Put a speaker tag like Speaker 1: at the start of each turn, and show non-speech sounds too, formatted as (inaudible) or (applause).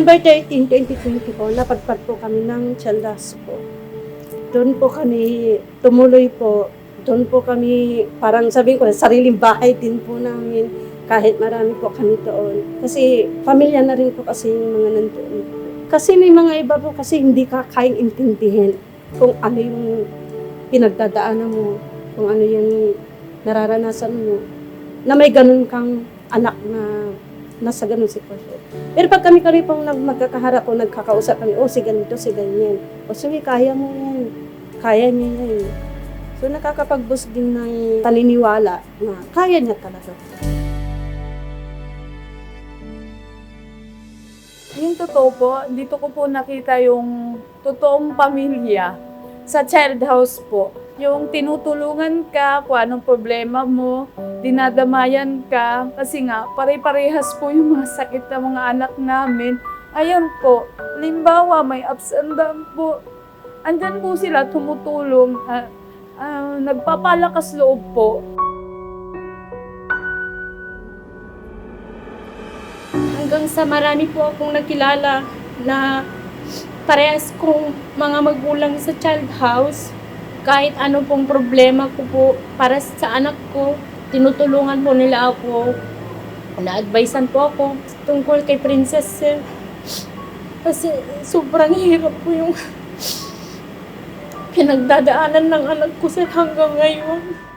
Speaker 1: November 13, 2020 po, po kami ng Chaldas po. Doon po kami tumuloy po. Doon po kami, parang sabihin ko, sariling bahay din po namin. Kahit marami po kami doon. Kasi pamilya na rin po kasi yung mga nandoon. Kasi may mga iba po kasi hindi ka kayang intindihin kung ano yung pinagdadaanan mo, kung ano yung nararanasan mo, na may ganun kang anak na nasa ganun sitwasyon. Pero pag kami kami nag- magkakaharap o nagkakausap kami, oh, si ganito, si ganyan. O sige, kaya mo yan. Kaya niya yan. So nakakapag-boost din ng paniniwala na kaya niya talaga.
Speaker 2: Yung totoo po, dito ko po nakita yung totoong pamilya sa child house po. Yung tinutulungan ka kung anong problema mo, dinadamayan ka, kasi nga pare-parehas po yung mga sakit ng mga anak namin. Ayun po, limbawa may ups and down po. Andyan po sila tumutulong, ah, ah, nagpapalakas loob po.
Speaker 3: hanggang sa marami po akong nakilala na parehas kong mga magulang sa child house. Kahit ano pong problema ko po para sa anak ko, tinutulungan po nila ako. Na-advisean po ako tungkol kay Princess Sir. Kasi sobrang hirap po yung (laughs) pinagdadaanan ng anak ko sir hanggang ngayon.